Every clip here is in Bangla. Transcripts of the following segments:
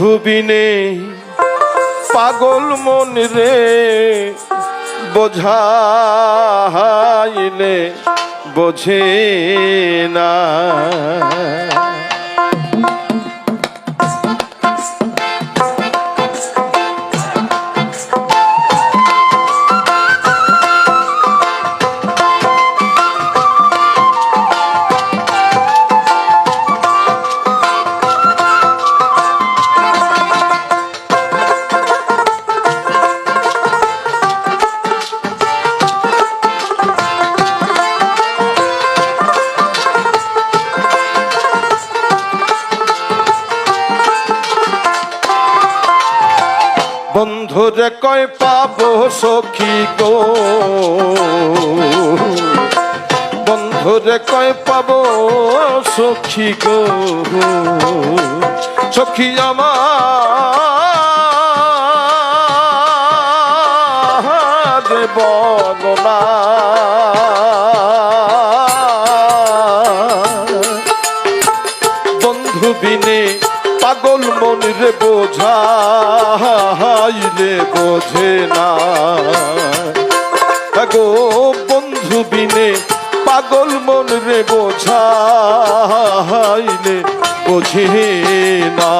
বন্ধু বিনে পাগল মন রে বোঝাইলে বোঝে না। বন্ধুরে কয় পাব সখী গো। বন্ধুরে কয় পাব সখী গো। সখী আমার বলনা বোঝে না। গো বন্ধু বিনে পাগল মন রে বোঝাইলে বোঝে না।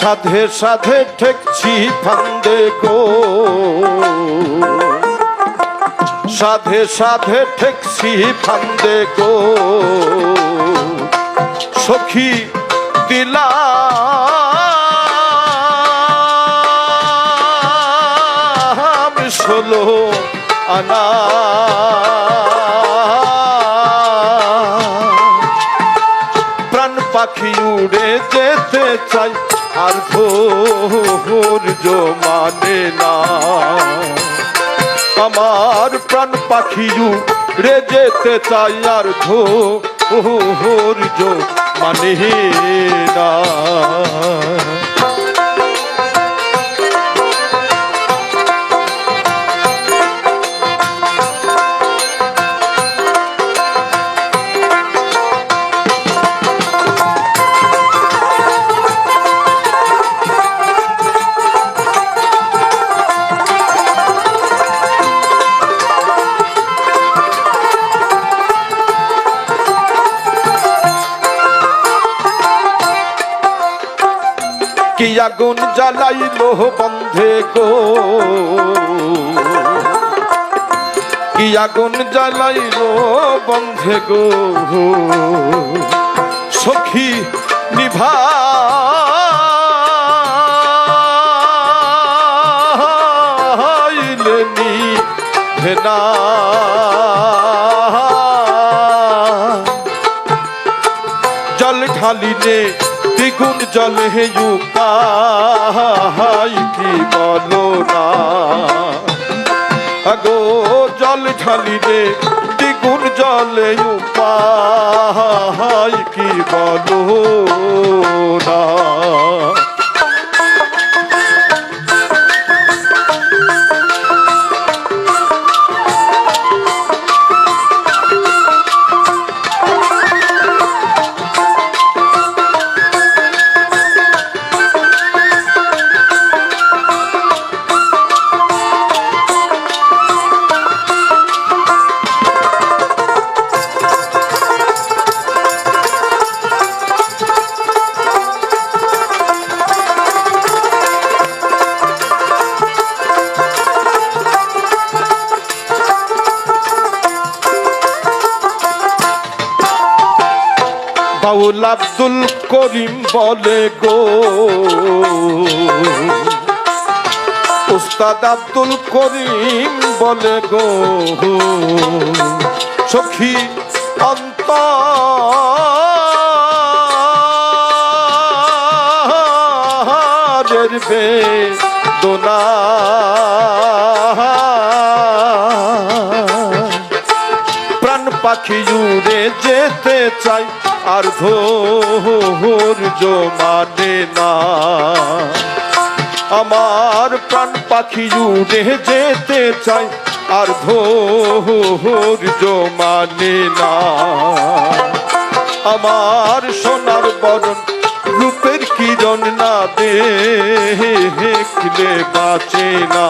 সাধে সাধে ঠেকছি ফান্দে গো। সাধে সাধে ঠেকছি ফান্দে গো। সখী দিলা। ষোলো আনা। প্রাণ পাখি উড়ে যেতে চাই। আর ধৈর্য মানে না। আমার প্রাণ পাখি রে যেতে চাই আর জো মানে না। কি আগুন জ্বালাইলো বন্ধে গো। কি আগুন জ্বালাইলো বন্ধে গো। সখী নিভা। নি জল ঢালিলে দ্বিগুণ জলে উপায় কি বলো না। আগো জল ঝালি রে, দ্বিগুণ জলে উপায় কি বলো না। বাউল আব্দুল করিম বলে গো। উস্তাদ আব্দুল করিম বলে গো। সখী অন্তরের বেদনা। প্রাণ পাখি উড়ে যেতে চাই আর ধৈর্য মানে না। আমার প্রাণ পাখি উড়ে যেতে চাই আর ধৈর্য মানে না। আমার সোনার বরণ রূপের কিরণ না দেখলে বাঁচে না।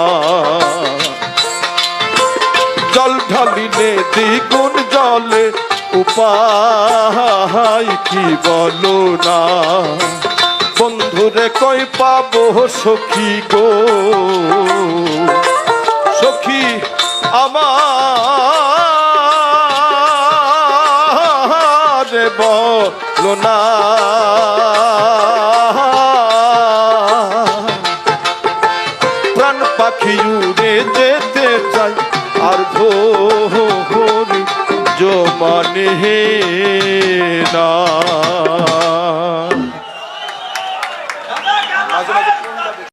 জল ঢালিলে দ্বিগুণ জলে উপায় কি বলো না? বন্ধুরে কই পাবো সখী গো? সখী আমার বলো না। প্রাণ পাখি উড়ে যেতে চাই আর ਜੋ ਮਨ ਹੈ ਨਾ